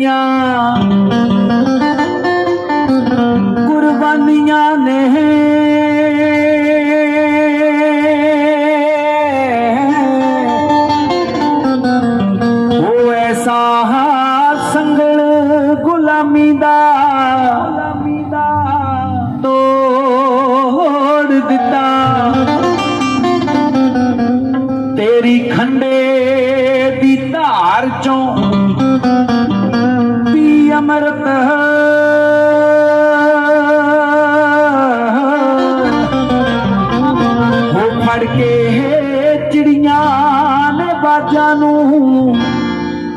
ਤੇਰੀਆਂ ਕੁਰਬਾਨੀਆਂ ਨੇ ਉਹ ਐਸਾ ਸੰਗਲ ਗੁਲਾਮੀ ਦਾ ਗੁਲਾਮੀ ਦਾ ਤੋੜ ਦਿੱਤਾ। ਤੇਰੀ ਖੰਡੇ ਦੀ ਧਾਰ ਚੋਂ ਪੀ ਹੋ ਫੜ ਕੇ ਚਿੜੀਆਂ ਨੇ ਬਾਜਾਂ ਨੂੰ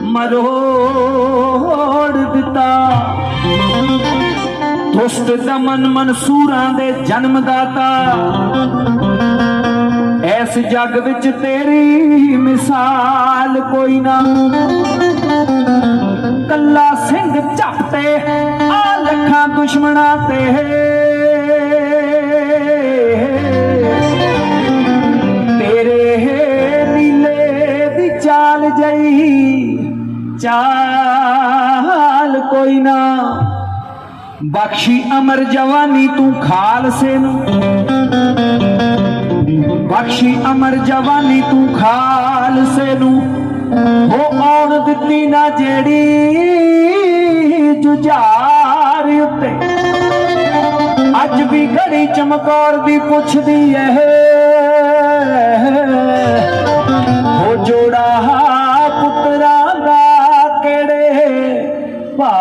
ਮਰੋੜ ਦਿੱਤਾ। ਦੁਸ਼ਟ ਦਮਨ ਮਨਸੂਰਾਂ ਦੇ ਜਨਮ ਦਾਤਾ। ਇਸ ਜੱਗ ਵਿੱਚ ਤੇਰੀ ਮਿਸਾਲ ਕੋਈ ਨਾ। ਦੁਸ਼ਮਣਾ ਤੇ। ਤੇਰੇ ਨੀਲੇ ਦੀ ਚਾਲ ਜਈ ਚਾਲ ਕੋਈ ਨਾ। ਬਖਸ਼ੀ ਅਮਰ ਜਵਾਨੀ ਤੂੰ ਖਾਲਸੇ ਨੂੰ। ਬਖਸ਼ੀ ਅਮਰ ਜਵਾਨੀ ਤੂੰ ਖਾਲਸੇ ਨੂੰ। ਹੋ ਆਉਣ ਦਿੱਤੀ ਨਾ ਜਿਹੜੀ ਜੁਝਾਰ ਵੀ ਘੜੀ ਚਮਕੌਰ ਦੀ ਪੁੱਛਦੀ ਐ। ਹੋ ਜੋੜਾ ਪੁੱਤਰਾ ਦਾ ਕਿਹੜੇ ਭਾ